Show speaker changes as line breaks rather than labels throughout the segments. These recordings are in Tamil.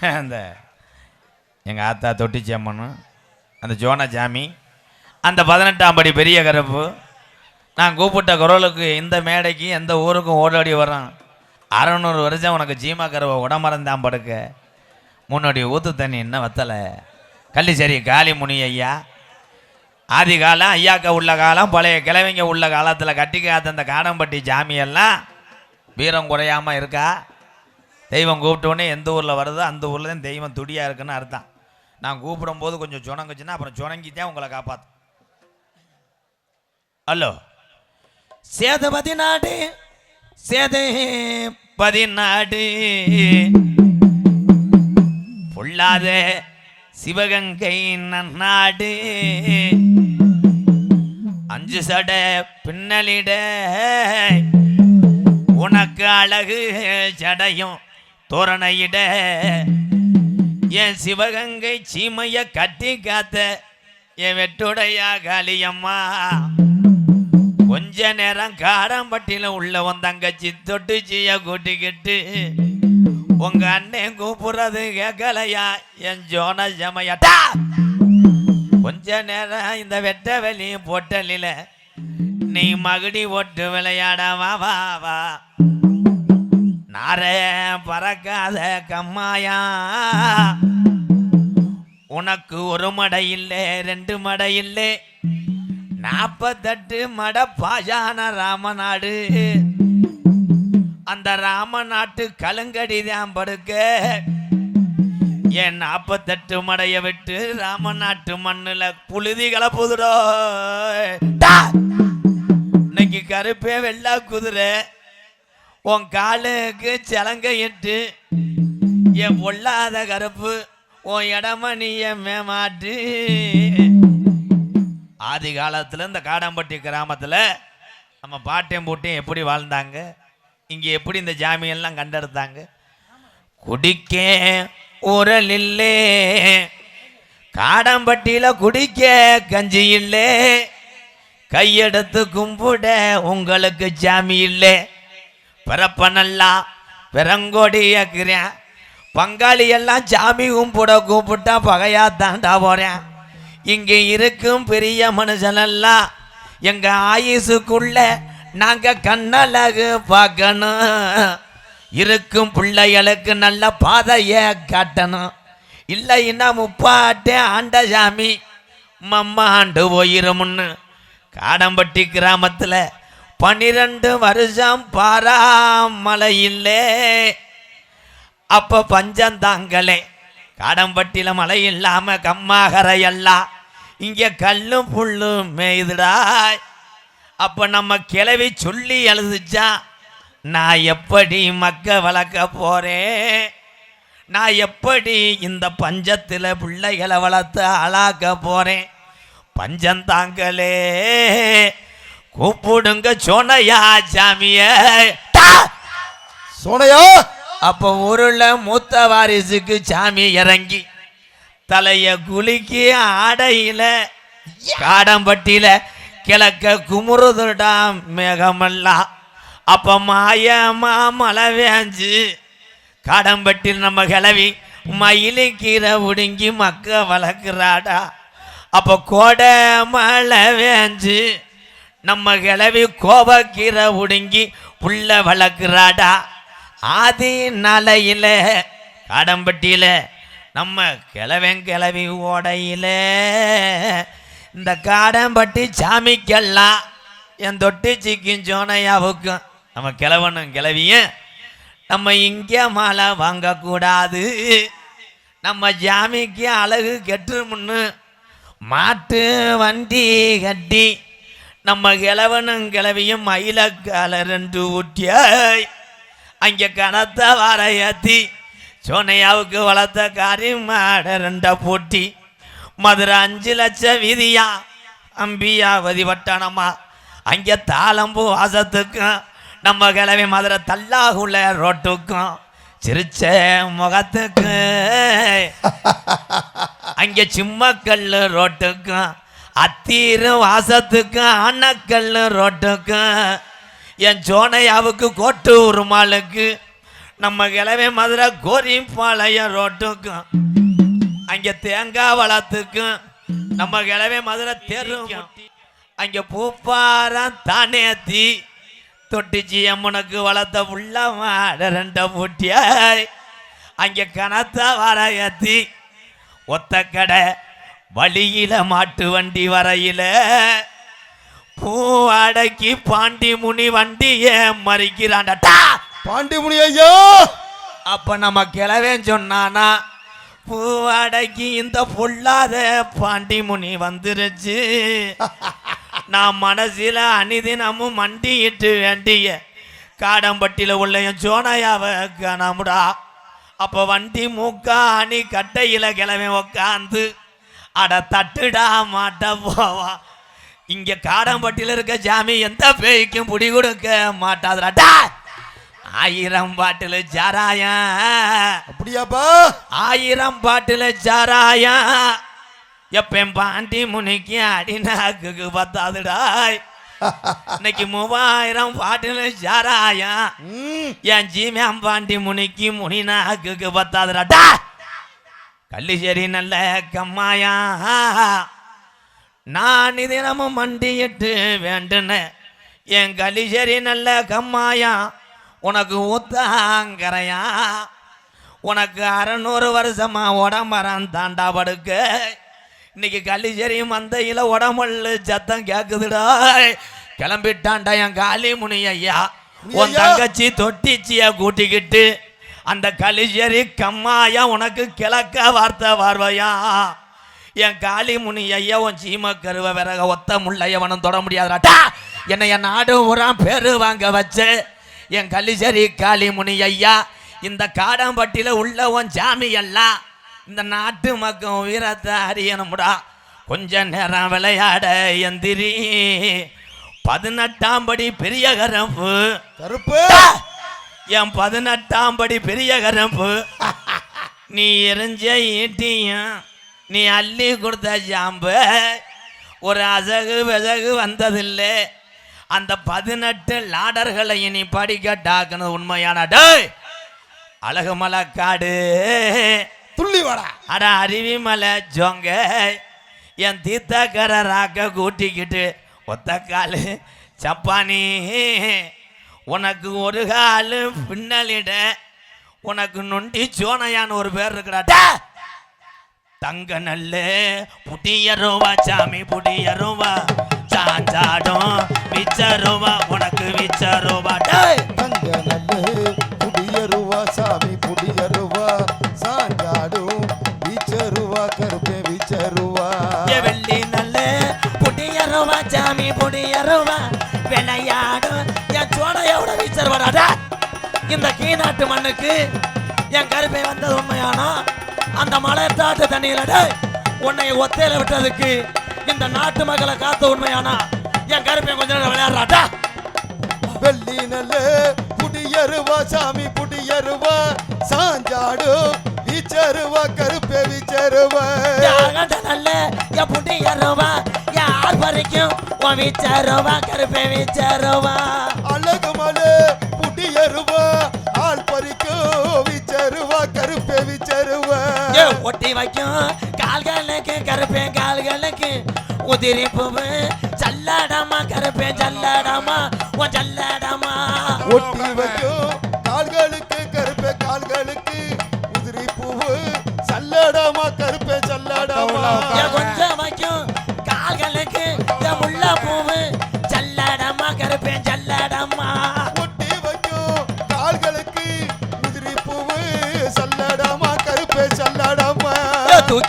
அந்த எங்கள் ஆத்தா தொட்டிச்சி அந்த ஜோனாஜாமி அந்த பதினெட்டாம் படி பெரிய கருப்பு. நான் கூப்பிட்ட குரலுக்கு இந்த மேடைக்கு எந்த ஊருக்கும் ஓடோடி வரான் அறநூறு வருஷம் உனக்கு ஜீமா கருவை உடமறந்தான் படுக்க. முன்னாடி ஊத்து தண்ணி இன்னும் வத்தலை. கள்ளிச்சேரி காளி முனி ஐயா. ஆதி காலம் ஐயாக்க உள்ள காலம் பழைய கிழவிங்க உள்ள காலத்தில் கட்டி காத்த அந்த காடம்பட்டி ஜாமியெல்லாம் வீரம் குறையாமல் இருக்கா? தெய்வம் கூப்பிட்டோடனே எந்த ஊரில் வருதோ அந்த ஊரில் தான் தெய்வம் துடியாக இருக்குன்னு அர்த்தம். நான் கூப்பிடும்போது கொஞ்சம் சுணங்குச்சுன்னா அப்புறம் சுணங்கித்தான் உங்களை காப்பாற்று ஹலோ. சேதுபதி நாடு சேதுபதி நாடு பொல்லாத சிவகங்கை நன்னாடு. அஞ்சு சட பின்னலிட. உனக்கு அழகு சடையும். தோரணையிட. என் சிவகங்கை சீமைய கட்டி காத்த என் வெட்டுடையா காளியம்மா கொஞ்ச நேரம் காடம்பட்டியில உள்ள வந்தங்கச்சி தொட்டுச்சிய கூட்டிக்கிட்டு உங்க அண்ணன் கூப்பிடுறது கேட்கலையா? என் ஜோன ஜமையட்டா கொஞ்ச நேரம் இந்த வெட்ட வெளியும் பொட்டலில நீ மகுடி ஓட்டு விளையாட வா வா. வா பறக்காத கம்மாயா? உனக்கு ஒரு மடை இல்லை ரெண்டு மடை இல்லை நாற்பத்தெட்டு மட பாஜான ராமநாடு. அந்த ராமநாட்டு கலுங்கடி தான் படுக்க. என் நாற்பத்தெட்டு மடைய விட்டு ராமநாட்டு மண்ணுல புழுதி கலப்புதுடோ. இன்னைக்கு கருப்பே வெள்ளா குதிரை. உன் காலுக்கு சலங்கை இட்டு என் பொல்லாத கருப்பு உன் இடமணிய மேமாட்டு ஆதி காலத்தில் இந்த காடம்பட்டி கிராமத்தில் நம்ம பாட்டையும் பூட்டையும் எப்படி வாழ்ந்தாங்க? இங்கே எப்படி இந்த ஜாமியெல்லாம் கண்டெடுத்தாங்க? குடிக்க உரல் இல்லே. காடம்பட்டியில் குடிக்க கஞ்சி இல்லை. கையெடுத்து கும்பிட உங்களுக்கு ஜாமி இல்லை. பிறப்ப நல்லா ஏக்குறேன் பங்காளி எல்லாம் சாமி கும்பிட கூப்பிட்டா பகையா தாண்டா போறேன். இங்கே இருக்கும் பெரிய மனுஷனெல்லாம் எங்க ஆயுசுக்குள்ள நாங்க கண்ணழகு பார்க்கணும். இருக்கும் பிள்ளைகளுக்கு நல்ல பாதையை காட்டணும். இல்லைன்னா முப்பாட்டே ஆண்ட சாமி மம்மா ஆண்டு போயிருமுன்னு காடம்பட்டி கிராமத்தில் பன்னிரெண்டு வருஷம் பாராமலையில்லே இல்லை அப்போ பஞ்சம் காடம்பட்டியில் மழை இல்லாம கம்மாகரை இங்கே இங்க கல்லும் புல்லும் மேய்துடா. அப்ப நம்ம கிளவி சொல்லி எழுதுச்சா நான் எப்படி மக்க வளர்க்க போறேன்? நான் எப்படி இந்த பஞ்சத்தில் பிள்ளைகளை வளர்த்து ஆளாக்க போறேன்? பஞ்சந்தாங்களே கூப்பிடுங்க சொன்னையா சாமிய!
சோனையா?
அப்போ ஊருல மூத்த வாரிசுக்கு சாமி இறங்கி தலைய குலுக்கி ஆடையில காடம்பட்டியில கிழக்க குமுறுதுடாம் மேகமெல்லாம் அப்ப மாயமா மழை வேஞ்சு காடம்பட்டியில் நம்ம கிளவி மயிலு கீரை உடுங்கி மக்க வளர்க்குறாடா. அப்போ கோடை மழை வேஞ்சு நம்ம கிளவி கோபக்கீரை உடுங்கி புள்ள வளர்க்குறாடா? ஆதி நலையில காடம்பட்டியில நம்ம கிளவன் கிளவி ஓடையில இந்த காடம்பட்டி சாமிக்கெல்லாம் என் தொட்டி சிக்கும் சோனையாவுக்கும் நம்ம கிழவனும் கிளவியும் நம்ம இங்கே மாலை வாங்கக்கூடாது. நம்ம ஜாமிக்கு அழகு கெட்டுமுன்னு மாட்டு வண்டி கட்டி நம்ம கிழவனும் கிளவியும் மயிலக்கால ரெண்டு ஊட்டியாய். அங்கே கனத்த வர ஏத்தி சோனையாவுக்கு வளர்த்த காரி மாட ரெண்ட போட்டி. மதுரை அஞ்சு லட்சம் வீதியா அம்பியாவதி வட்டணமா அங்கே தாளம்பூ வாசத்துக்கும் நம்ம கிளவி மதுரை தல்லாகுள்ள ரோட்டுக்கும் சிரிச்ச முகத்துக்கு. அங்கே சிம்மக்கல்லு ரோட்டுக்கும் அத்தீரு வாசத்துக்கும் அன்னக்கல்லு ரோட்டுக்கும் என் சோனையாவுக்கு கோட்டு உருமாளுக்கு நம்ம கிளவே மதுரை கோரிப்பாளையம் ரோட்டுக்கும் அங்க தேங்காய் வளத்துக்கும் நம்ம கிளவே மதுரை தெருக்கும் அங்க பூப்பாரம் தானேத்தி தொட்டிச்சி அம்மனுக்கு வளர்த்த மாட ரெண்ட பூட்டியாய் அங்க கனத்த வர ஏத்தி ஒத்த கடை வழியில மாட்டு வண்டி வரையில பூ அடக்கி பாண்டி முனி வண்டிய மறிக்கிறான்டா.
பாண்டிமுனி ஐயா!
அப்ப நம்ம கிளவேன் சொன்னானா பூ அடக்கி இந்த பொல்லாத பாண்டி முனி வந்துருச்சு. நான் மனசில அனிதினமும் மண்டியிட்டு வேண்டிய காடம்பட்டியில் உள்ள என் சோனையாவை காணாமுடா. அப்போ வண்டி மூக்கா அணி கட்டையில் கிளம்பி உக்காந்து அட தட்டுடா மாட்ட போவா. இங்க காடம்பட்டியில் இருக்க ஜாமி எந்த பேய்க்கும் புடி கொடுக்க மாட்டாதுடா. ஆயிரம் பாட்டில் சாராயம்
அப்படியாப்பா?
ஆயிரம் பாட்டில் சாராயம் எப்பன் பாண்டி முனிக்கு அடிநாக்குக்கு பத்தாதுடாய் இன்னைக்கு மூவாயிரம் பாட்டில் சாராயம் என் ஜீமேம் பாண்டி முனிக்கு முனிநாக்குக்கு பத்தாதுடாடா கள்ளிச்சேரி நல்ல கம்மாயா. நான் தினமும் மண்டியிட்டு வேண்டுன என் கள்ளிச்சேரி நல்ல கம்மாயா உனக்கு ஊத்தாங்கரையா? உனக்கு அறநூறு வருஷமா உடம்பரம் தாண்டா படுக்க. இன்னைக்கு கள்ளிச்சேரி மந்தையில் உடம்புல சத்தம் கேக்குதுடா. கிளம்பிட்டான்டா என் காளி முனி ஐயா! உன். தங்கச்சி தொட்டிச்சிய கூட்டிக்கிட்டு அந்த கலிஜரி கம்மாயா உனக்கு கிழக்க வார்த்தை பார்வையா? என் காளி முனி ஐயா உன் சீம கருவ விறக ஒத்த முள்ளையவனும் தொட முடியாதுடாட்டா என்னை என் நாடு உரம் பேரு வாங்க வச்சு என் கலிஜரி காளி முனி ஐயா இந்த காடம்பட்டியில் உள்ள உன் சாமி எல்லாம் இந்த நாட்டு மக்கள் வீரத்தை அறியணும்டா. கொஞ்ச நேரம் விளையாட எந்திரி. பதினெட்டாம் படி பெரிய கரம்பு
கருப்பு
என் பதினெட்டாம் படி பெரிய கரம்பு நீ எரிஞ்ச ஈட்டியும் நீ அள்ளி கொடுத்த ஜாம்பு. ஒரு அசகு விசகு வந்ததில்லை. அந்த பதினெட்டு லாடர்களை நீ படிக்கட்டாக்குனது உண்மையான டேய் அழகுமலை காடு.
துள்ளி வாடா.
அட அருவிமலை ஜோங்க. என் தீர்த்தக்கர ராக்க கூட்டிக்கிட்டு ஒத்த காலு சப்பானி. உனக்கு ஒரு காலு பின்னலிட உனக்கு நொண்டி சோனையான்னு ஒரு பேர் இருக்கிறாட்டா தங்க நல்ல புடியருவா சாமி புடியருவா சாஞ்சாடும் விச்சருவா உனக்கு விச்சருவா.
தங்க நல்ல
இந்த கீநாட்டு மண்ணுக்கு என் கருப்பை வந்தது உண்மையானா? அந்த மலைத்தாட்டு தண்ணியில உன்னை ஒத்தையில விட்டதுக்கு இந்த நாட்டு மக்களை காத்த உண்மையானா? என் கருப்பை கொஞ்ச நேரம் விளையாடுறாடா
வெள்ளி நல்ல புடியருவா சாமி புடியருவா சாஞ்சாடும் வீச்சருவா கருப்பே வீச்சருவா
நல்ல என் புடியருவா என் ஆள் வரைக்கும் உன் வீச்சருவா கருப்பை வீச்சருவா
அழகு மலை புடியருவா
ஏ ஒட்டி வைக்கும். கால்களுக்கு கருப்பேன் கால்களுக்கு உதிரி பூவு. சல்லாடாமா கருப்பேன் சல்லாடாமா உன் சல்லாடாமா.
ஒட்டி வைக்கும். கால்களுக்கு கருப்பே கால்களுக்கு உதிரி பூவு. சல்லடமா கருப்பே சல்லடமா.
கொஞ்சம் வைக்கும். கால்களுக்கு ஏ முள்ள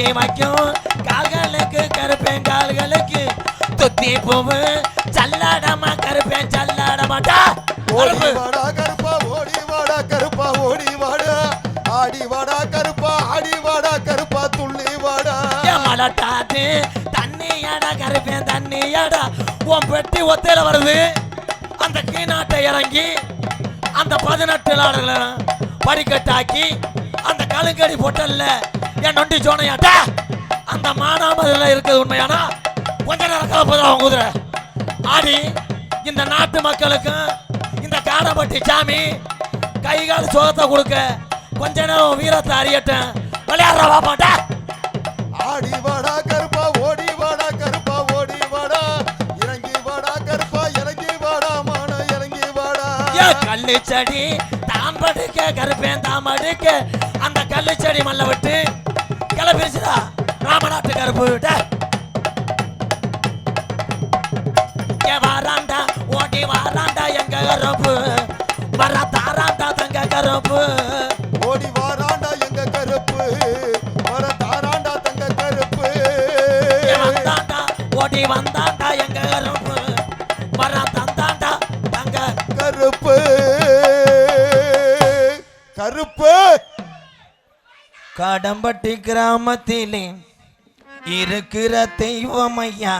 தூக்கி வைக்கும். கால்களுக்கு கருப்பேன் கால்களுக்கு துத்தி பூவு. சல்லாடாமா கருப்பேன் சல்லாடாமாட்டா
ஓடி வாடா கருப்பா. ஓடி வாடா கருப்பா ஓடி வாடா ஆடி வாடா கருப்பா ஆடி வாடா கருப்பா துள்ளி வாடா
மலட்டாத்து தண்ணியாடா கருப்பேன் தண்ணியாடா. உன் பெட்டி ஒத்தையில வருது. அந்த கீநாட்டை இறங்கி அந்த பதினெட்டு நாடுகளை படிக்கட்டாக்கி அந்த கழுங்கடி பொட்டல்ல என் நொண்டி சோனையாட்டா அந்த மானாமதுல இருக்குது உண்மையானா? கொஞ்ச நேரம் கலப்பதான் குதிரை. ஆடி இந்த நாட்டு மக்களுக்கும் இந்த காடப்பட்டி சாமி கை கால் சுகத்தை கொடுக்க கொஞ்ச நேரம் வீரத்தை அறியட்டேன் விளையாடுற பாப்பாட்டா
ஆடி வாடா கருப்பா ஓடி வாடா கருப்பா ஓடி வாடா. இறங்கி வாடா கருப்பா இறங்கி வாடா மான இறங்கி வாடா.
கள்ளு செடி படுக்க கருப்பேன் அடுக்க அந்த கள்ளு செடி மல்ல விட்டு கிளப்பிடுச்சுடா ராமநாட்டு கருப்பு. ஏ வாராண்டா ஓடி வாராண்டா எங்க கருப்பு? வர தாராண்டா தங்க கருப்பு?
ஓடி வாராண்டா எங்க கருப்பு? வர தாராண்டா தங்க கருப்பு?
வந்தாண்டா ஓடி வந்தாண்டா கடம்பட்டி கிராமத்திலே இருக்கிற தெய்வமையா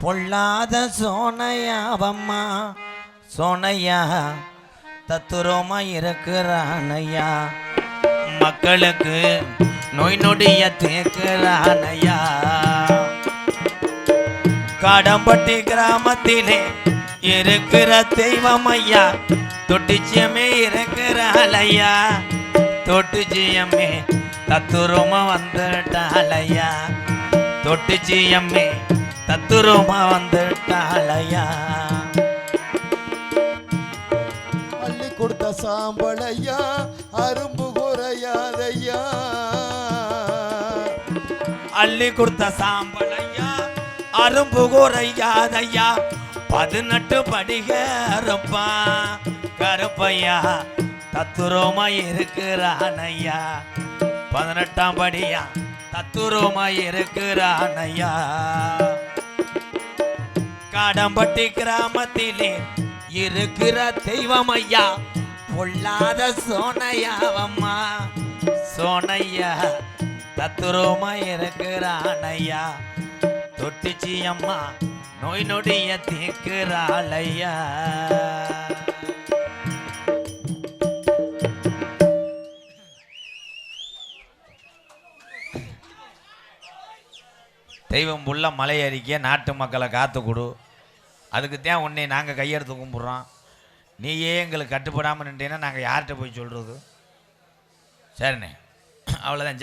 பொல்லாத சோனையாவம்மா சோனையா தத்துரோமா இருக்கிறானையா. மக்களுக்கு நோய் நொடிய தேக்கிறானையா காடம்பட்டி கிராமத்திலே இருக்கிற தெய்வமையா தொட்டிச்சியமே இருக்கிறாளையா. தொட்டிச்சியமே தத்துருமா வந்துட்டாள் ஐயா தொட்டிச்சியம்மே தத்துருமா வந்துட்டாள் ஐயா
அள்ளி கொடுத்த சாம்பளையா அரும்பு குறையாதையா?
அள்ளி கொடுத்த சாம்பலையா? அரும்பு குறையாதையா? பதினெட்டு படிக இருப்பா கருப்பையா தத்துரோமா இருக்கிறான் ஐயா பதினெட்டாம் படியா தத்துரோமா இருக்கிறான் ஐயா காடம்பட்டி கிராமத்திலே இருக்கிற தெய்வம் ஐயா பொல்லாத சோனையாவம்மா. சோனையா தத்துரோமா இருக்கிறான் ஐயா தொட்டிச்சி அம்மா நோய் நொடிய தீக்கிறாள் ஐயா.
தெய்வம் புள்ள மலை அறிக்க நாட்டு மக்களை காத்து கொடு. அதுக்கு தான் உன்னை நாங்கள் கையெடுத்து கும்பிட்றோம். நீயே எங்களுக்கு கட்டுப்படாமல் நின்றீங்கன்னா நாங்கள் யார்கிட்ட போய் சொல்கிறது சரிண்ணே. அவ்வளோதான் ஜா